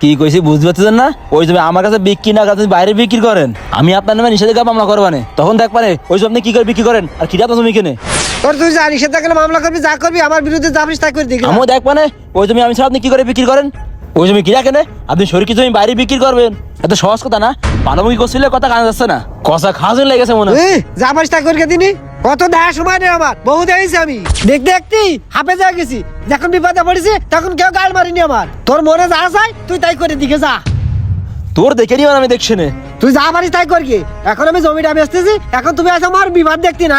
কি কইছি বুঝতে পারতেছেন না? ওই জমি আমার কাছে বিক্রি না কাছে বাইরে বিক্রি করেন। আমি আপনার নামে নিষেধাজ্ঞা মামলা করবানে তখন দেখ পারে ওই জমি আপনি কি করে বিক্রি করেন? আর কিটা আপনার জমি কিনে? তোর তুই সেটা কেন মামলা করবি যা করবি আমার বিরুদ্ধে যাবিস তাই করে দেখি আমিও দেখ পানে ওই জমি আমি ছাড়া আপনি কি করে বিক্রি করেন? ওই জমি কিনা কেনে? আপনি শরীর জমি বাইরে বিক্রি করবেন। এত সহজ কথা না? পালামুখি করছিলে কথা কানা যাচ্ছে না। কষা খাওয়া লেগেছে মনে হয়। যা পারিস তাই করে দিনি কত দেখার সময় নেই আমার। বহু দেখেছি আমি। দেখতে দেখতেই হাফে যা গেছি। যখন বিপদে পড়েছি তখন কেউ গাল মারিনি আমার। তোর মনে যা চাই তুই তাই করে দিকে যা। তোর দেখে নিও আমি দেখছি না। তুই যা পারিস তাই করবি। এখন আমি জমিটা বেচতেছি এখন তুমি আছো আমার বিবাদ দেখতি না।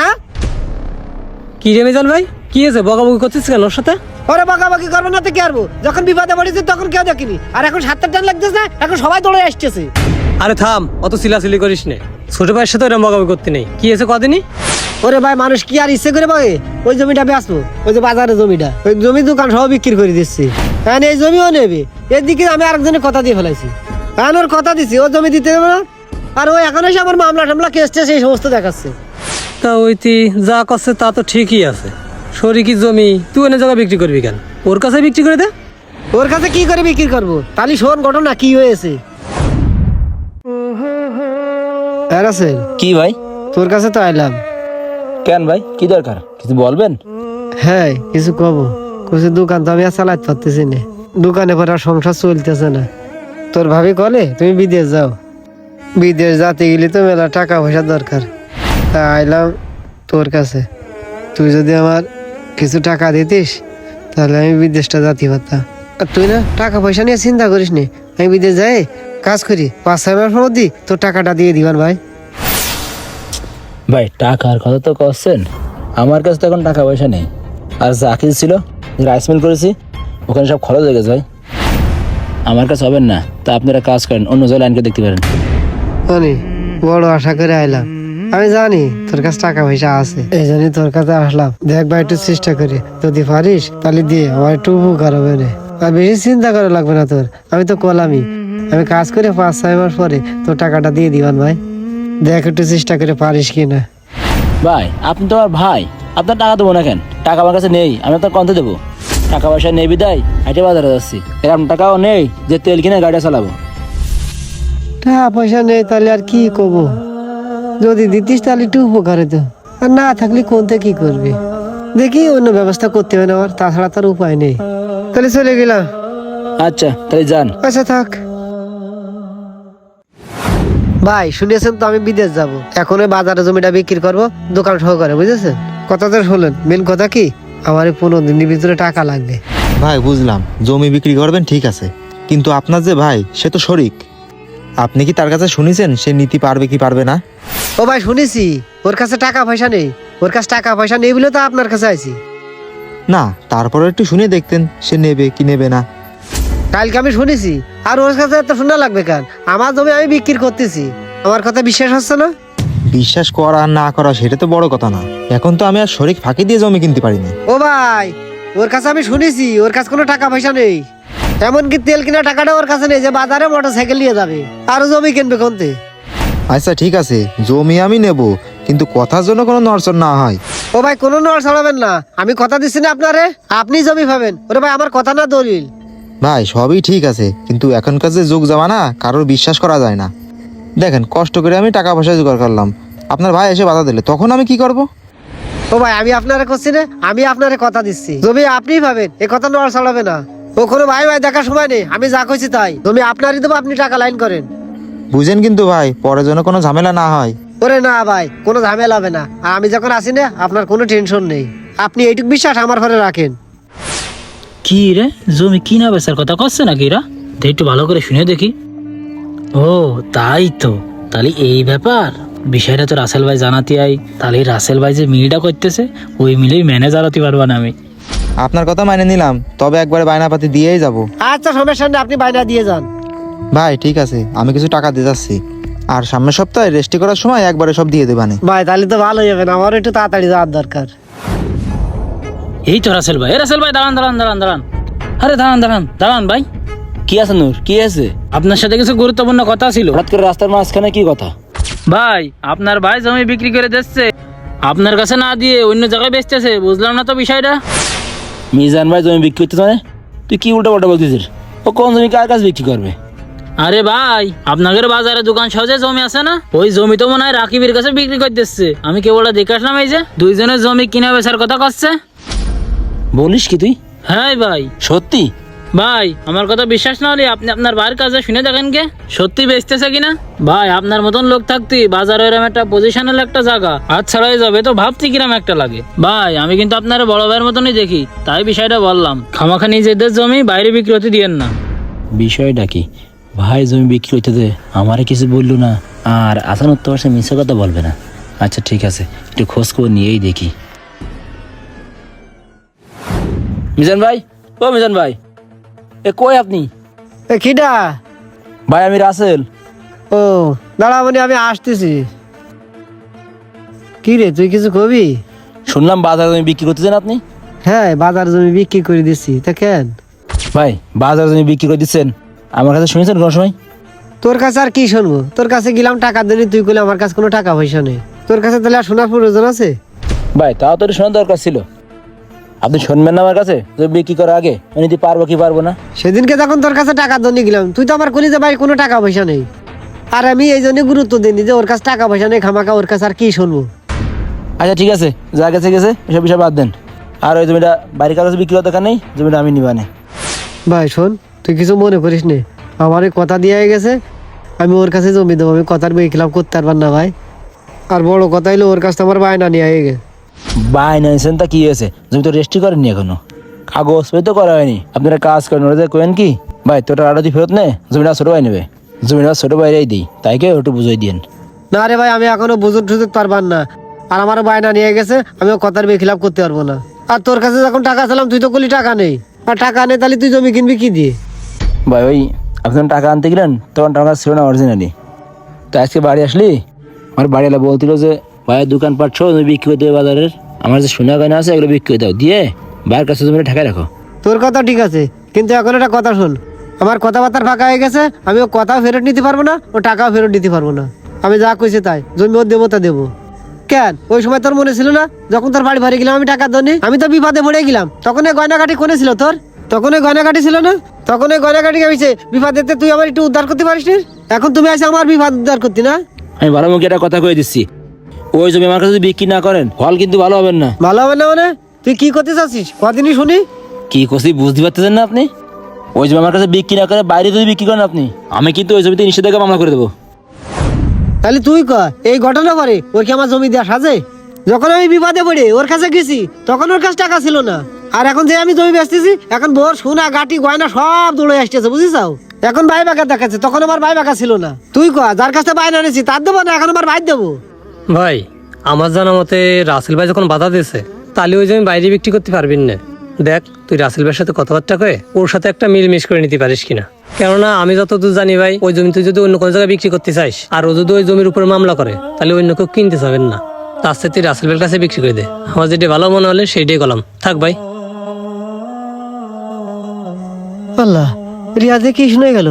কি রে মিজান ভাই? কি হয়েছে? বকাবকি করছিস কেন ওর সাথে? ওরে বাকি করবে না তো কি আরবো যখন বিপদে পড়েছি তখন কেউ দেখিনি। আর এখন সাতটা টান লাগতেছে না এখন সবাই দৌড়ে আসতেছে। আরে থাম অত সিলাসিলি করিস নে। ছোট ভাইয়ের সাথে ওরকম বকাবকি করতে নেই। কি হয়েছে কদিনই? ওরে ভাই মানুষ কি আর ইচ্ছে করে পাবে ওই জমিটা বেচবো। ওই যে বাজারে জমিটা। ওই জমি দোকান সব বিক্রি করে দিচ্ছি। কারণ এই জমিও নেবে। এদিকে আমি আরেকজনের কথা দিয়ে ফেলাইছি। কারণ ওর কথা দিছি ও জমি দিতে দেবে না। আর ও এখন এসে আমার মামলা টামলা কেস টেস এই সমস্ত দেখাচ্ছে। তা ওইটি যা করছে তা তো ঠিকই আছে। শরিকি জমি? তুই এনে জায়গা বিক্রি করবি কেন? ওর কাছে বিক্রি করে দে। ওর কাছে কি করে বিক্রি করব? তাহলে শোন ঘটনা কি হয়েছে? কি ভাই? তোর কাছে তো আইলাম। কেন ভাই? কি দরকার? কিছু বলবেন? হ্যাঁ কিছু কব। কিছু দোকান তো আমি আর চালাতে পারতেছি না। দোকানে পরে আর সংসার চলতেছে না। তোর ভাবি কলে, তুমি বিদেশ যাও। বিদেশ যাতে গেলে তো মেলা টাকা পয়সা দরকার। তা আইলাম তোর কাছে। তুই যদি আমার কিছু টাকা দিতিস, তাহলে আমি বিদেশটা যাতে পারতাম। আর তুই না টাকা পয়সা নিয়ে চিন্তা করিস নি আমি বিদেশ যাই, কাজ করি। পাঁচ ছয় মাস মধ্যে তোর টাকাটা দিয়ে দিবান ভাই। ভাই, টাকার কথা তো করছেন আমার কাছে তো এখন টাকা পয়সা নেই। আর যা কিছু ছিল রাইস মিল করেছি, ওখানে সব খরচ হয়ে গেছে ভাই। আমার কাছে হবেন না, তা আপনারা কাজ করেন, অন্য জায়গায় লাইনকে দেখতে পারেন। বড় আশা করে আইলাম। আমি জানি, তোর কাছে টাকা পয়সা আছে। এই জন্যই তোর কাছে আসলাম। দেখ ভাই, একটু চেষ্টা করে। যদি পারিস, তাহলে দিয়ে আমার একটু উপকার হবে আর বেশি চিন্তা করা লাগবে না তোর। আমি তো কলামি আমি কাজ করে পাঁচ ছয় মাস পরে তোর টাকাটা দিয়ে দিবান ভাই। দেখ একটু চেষ্টা করে পারিস কি না ভাই আপনি তো আমার ভাই। আপনার টাকা দেবো না কেন? টাকা আমার কাছে নেই আমি আপনার কন্তে দেবো। টাকা পয়সা নেই বিদায় হাইটে বাজারে যাচ্ছি। এরকম টাকাও নেই যে তেল কিনে গাড়ি চালাবো। টাকা পয়সা নেই তাহলে আর কি করব? যদি দিতিস তাহলে একটু উপকার হতো আর না থাকলে কোনতে কি করবি? দেখি অন্য ব্যবস্থা করতে হবে না আমার তাছাড়া তার উপায় নেই। তাহলে চলে গেলাম। আচ্ছা তাহলে যান। আচ্ছা থাক। ভাই শুনেছেন তো আমি বিদেশ যাব। এখন ওই বাজারে জমিটা বিক্রি করব দোকান সহকারে বুঝেছেন? কথা তো শুনলেন মেন কথা কি? আমার এই পনেরো দিনের ভিতরে টাকা লাগবে। ভাই বুঝলাম। জমি বিক্রি করবেন ঠিক আছে। কিন্তু আপনার যে ভাই সে তো শরিক। আপনি কি তার কাছে শুনেছেন সে নীতি পারবে কি পারবে না? ও ভাই শুনেছি। ওর কাছে টাকা পয়সা নেই। ওর কাছে টাকা পয়সা নেই বলে তো আপনার কাছে আইছি। না তারপরে একটু শুনে দেখতেন সে নেবে কি নেবে না। কালকে আমি শুনেছি আর ওর কাছে এত শোনা লাগবে কেন? আমার জমি আমি বিক্রি করতেছি। আমার কথা বিশ্বাস হচ্ছে না? বিশ্বাস করা আর না করা সেটা তো বড় কথা না। এখন তো আমি আর শরিক ফাঁকি দিয়ে জমি কিনতে পারিনি। ও ভাই ওর কাছে আমি শুনেছি ওর কাছে কোনো টাকা পয়সা নেই। এমনকি তেল কিনা টাকাটা ওর কাছে নেই যে বাজারে মোটর সাইকেল নিয়ে যাবে। আরও জমি কিনবে কোনতে আচ্ছা ঠিক আছে জমি আমি নেব কিন্তু কথার জন্য কোনো নড়চড় না হয়। ও ভাই কোনো নড় ছাড়াবেন না। আমি কথা দিচ্ছি না আপনারে। আপনি জমি পাবেন। ওরে ভাই আমার কথা না দলিল। ভাই সবই ঠিক আছে কিন্তু এখনকার যে যুগ যাওয়া না কারোর বিশ্বাস করা যায় না। দেখেন কষ্ট করে আমি টাকা পয়সা জোগাড় করলাম। আপনার ভাই এসে বাধা দিলে তখন আমি কি করব? ও ভাই আমি আপনারে করছি না আমি আপনারে কথা দিচ্ছি। জমি আপনি ভাবেন এ কথা নড় ছাড়াবে না। ও কোনো ভাই ভাই দেখার সময় নেই আমি যা কইছি তাই। জমি আপনারই দেবো আপনি টাকা লাইন করেন। বুঝেন কিন্তু ভাই পরে যেন কোনো ঝামেলা না হয়। ওরে না ভাই কোনো ঝামেলা হবে না। আর আমি যখন আসি না আপনার কোনো টেনশন নেই। আপনি এইটুকু বিশ্বাস আমার ঘরে রাখেন। কি রে জমি কিনা বেচার কথা করছে নাকি এরা দে একটু ভালো করে শুনে দেখি। ও তাই তো। তাহলে এই ব্যাপার। বিষয়টা তো রাসেল ভাই জানাতে আই তাহলে রাসেল ভাই যে মিলটা করতেছে ওই মিলেই ম্যানেজার হতে পারবা না আমি। আপনার কথা মানে নিলাম। তবে একবারে বায়নাপাতি দিয়েই যাব। আচ্ছা সমস্যা নেই আপনি বাইনা দিয়ে যান। ভাই ঠিক আছে। আমি কিছু টাকা দিয়ে যাচ্ছি। আর সামনের সপ্তাহে রেস্টি করার সময় একবারে সব দিয়ে দেবানে। ভাই তাহলে তো ভালোই হবে না। আমার একটু তাড়াতাড়ি যাওয়ার দরকার। এই তো রাসেল ভাই। রাসেল ভাই দাঁড়ান দাঁড়ান দাঁড়ান দাঁড়ান। আরে দাঁড়ান দাঁড়ান দাঁড়ান ভাই। কি আছে নূর? কি আছে? আপনার সাথে কিছু গুরুত্বপূর্ণ কথা ছিল। হঠাৎ করে রাস্তার মাঝখানে কি কথা? ভাই আপনার ভাই জমি বিক্রি করে দিচ্ছে। আপনার কাছে না দিয়ে অন্য জায়গায় বেচতেছে বুঝলাম না তো বিষয়টা। মিজান ভাই জমি বিক্রি করতে মানে তুই কি উল্টা পাল্টা বলতেছিস? ও কোন জমি কার কাছে বিক্রি করবে? আরে ভাই আপনাদের বাজারে দোকান সহজে জমি আছে না? ওই জমি তো মনে হয় রাকিবের কাছে বিক্রি করে দিচ্ছে। আমি কেবল দেখে আসলাম এই যে দুইজনের জমি কিনা বেচার কথা করছে। বলিস কি তুই? হ্যাঁ ভাই। সত্যি? ভাই আমার কথা বিশ্বাস না হলে আপনি আপনার ভাইয়ের কাছে শুনে দেখেন কে? সত্যি বেচতেছে কিনা? ভাই আপনার মতন লোক থাকতে বাজারে এরম একটা পজিশন পজিশনাল একটা জায়গা আর ছাড়াই যাবে তো ভাবতে কিরম একটা লাগে। ভাই আমি কিন্তু আপনার বড় ভাইয়ের মতনই দেখি তাই বিষয়টা বললাম। খামাখা নিজেদের জমি বাইরে বিক্রি হতে দিয়েন না। বিষয়টা কি? ভাই জমি বিক্রি হইতে দে আমারে কিছু বলল না। আর আসানোর তো সে মিশে কথা বলবে না। আচ্ছা ঠিক আছে একটু খোঁজ খবর নিয়েই দেখি। মিজান ভাই? ও মিজান ভাই। এ কই আপনি? এ কিডা ভাই আমি রাসেল। ও দাঁড়া মানে আমি আসতেছি। কি রে তুই কিছু কবি? শুনলাম বাজার জমি বিক্রি করতেছেন আপনি? হ্যাঁ বাজার জমি বিক্রি করে দিচ্ছি তা কেন? ভাই বাজার জমি বিক্রি করে দিচ্ছেন। আমার কাছে শুনেছেন কোনো সময়? তোর কাছে আর কি শুনব? তোর কাছে গেলাম টাকা দিলি তুই কইলে আমার কাছে কোনো টাকা পয়সা নেই। তোর কাছে তাহলে আর শোনার প্রয়োজন আছে? ভাই তাও তো একটু শোনার দরকার ছিল। আপনি শুনবেন না আমার কাছে? জমি বিক্রি করার আগে আমি নিতে পারব কি পারব না? সেদিনকে যখন তোর কাছে টাকা দন্ডি গেলাম তুই তো আমার কলি যে ভাই কোনো টাকা পয়সা নেই। আর আমি এই জন্য গুরুত্ব দিইনি যে ওর কাছে টাকা পয়সা নেই খামাকা ওর কাছে আর কি শুনব। আচ্ছা ঠিক আছে। যা গেছে গেছে। এসব বিষয় বাদ দেন। আর ওই জমিটা বাড়ির কাগজ বিক্রি করার দরকার নেই জমিটা আমি নিবানে ভাই শোন তুই কিছু মনে করিস নে। আমার কথা দিয়ে গেছে। আমি ওর কাছে জমি দেবো আমি কথার বই খেলাম করতে পারবার না ভাই। আর বড় কথা হইল ওর কাছে তো আমার বায়না নিয়ে গেছে। বাই নাইছেন তা কি হয়েছে? জমি তো রেস্টই করেননি এখনও। কাগজ বই তো করা হয়নি। আপনারা কাজ করেন ওরা কেন কি? ভাই তোটা আড়াতি ফেরত নে জমিটা ছোট ভাই নেবে। জমিটা ছোট বাইরেই দিই তাই কে একটু বুঝাই দিয়েন। না রে ভাই আমি এখনও বুঝুর টুজুর পারবার না। আর আমার বায়না নিয়ে গেছে আমি ও কথার বই খেলাপ করতে পারব না। আর তোর কাছে যখন টাকা ছিলাম তুই তো করলি টাকা নেই। আর টাকা নেই তাহলে তুই জমি কিনবি কি দিয়ে? ভাই ওই আপনি যখন টাকা আনতে গেলেন তখন টাকা ছিল না অরিজিনালি তো আজকে বাড়ি আসলি? আমার বাড়িওয়ালা বলছিল যে ভাইয়ের দোকান পাচ্ছ তুমি বিক্রি করে দেবে বাজারের। আমার যে সোনা গয়না আছে এগুলো বিক্রি করে দাও। দিয়ে ভাইয়ের কাছে তুমি ঠেকাই রাখো। তোর কথা ঠিক আছে কিন্তু এখন একটা কথা শোন। আমার কথাবার্তার ফাঁকা হয়ে গেছে আমি ও কথাও ফেরত নিতে পারব না ও টাকাও ফেরত নিতে পারব না। আমি যা কইছে তাই জমি ওর দেবো তা দেবো। কেন? ওই সময় তোর মনে ছিল না যখন তোর বাড়ি বাড়ি গেলাম আমি টাকা দনি আমি তো বিপদে পড়ে গেলাম। তখন এই গয়নাকাটি কোনে ছিল তোর? তখন ওই গয়নাকাটি ছিল না? তখন ওই গয়নাকাটি হয়েছে বিপদেতে তুই আমার একটু উদ্ধার করতে পারিস নি? এখন তুমি আসে আমার বিপদ উদ্ধার করতি না? আমি ভালো মুখে একটা কথা কয়ে দিচ্ছি। ওই জমি আমার কাছে যদি বিক্রি না করেন ফল কিন্তু ভালো হবেন না। ভালো হবে না মানে? তুই কি করতে চাচ্ছিস? কদিনই শুনি। কি করছি বুঝতে পারতেছেন না আপনি? ওই জমি আমার কাছে বিক্রি না করে বাইরে যদি বিক্রি করেন আপনি আমি কিন্তু ওই জমিতে নিষেধাজ্ঞা মামলা করে দেবো। তাহলে তুই ক? এই ঘটনা পরে ওর কি আমার জমি দেওয়া সাজে? যখন আমি বিপদে পড়ে ওর কাছে গেছি তখন ওর কাছে টাকা ছিল না। আর এখন যে আমি জমি বেচতেছি এখন বোর সোনা গাটি গয়না সব দৌড়ে আসতেছে বুঝিস এখন ভাই বাঁকা দেখাচ্ছে তখন আমার ভাই বাঁকা ছিল না। তুই ক? যার কাছে বাইরে এনেছি তার দেবো না? এখন আমার ভাই দেবো? ভাই, আমার জানা মতে রাসেল ভাই যখন বাধা দিয়েছে, তাহলে ওই জমি বাইরে বিক্রি করতে পারবেন না। দেখ, তুই রাসেল ভাইয়ের সাথে কথাবার্তা কয়ে ওর সাথে একটা মিল মিস করে নিতে পারিস কিনা। কেননা আমি যতদূর জানি ভাই, ওই জমি তুই যদি অন্য কোনো জায়গায় বিক্রি করতে চাইস আর ও যদি ওই জমির উপরে মামলা করে, তাহলে অন্য কেউ কিনতে চাবেন না। তার সাথে তুই রাসেল ভাইয়ের কাছে বিক্রি করে দে। আমার যেটা ভালো মনে হলে, সেইটাই গলাম থাক ভাই। আল্লাহ, রিয়াজে কি শুনে গেল?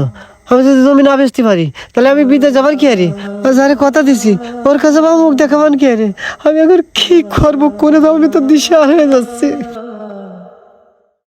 আমি যদি জমি না বেচতে পারি, তাহলে আমি বিদেশ যাবার কি আরে যারে কথা দিছি, ওর কাছে বা মুখ দেখাবার কি আরে আমি এখন কি করব? করে আমি তো দিশা হয়ে যাচ্ছে।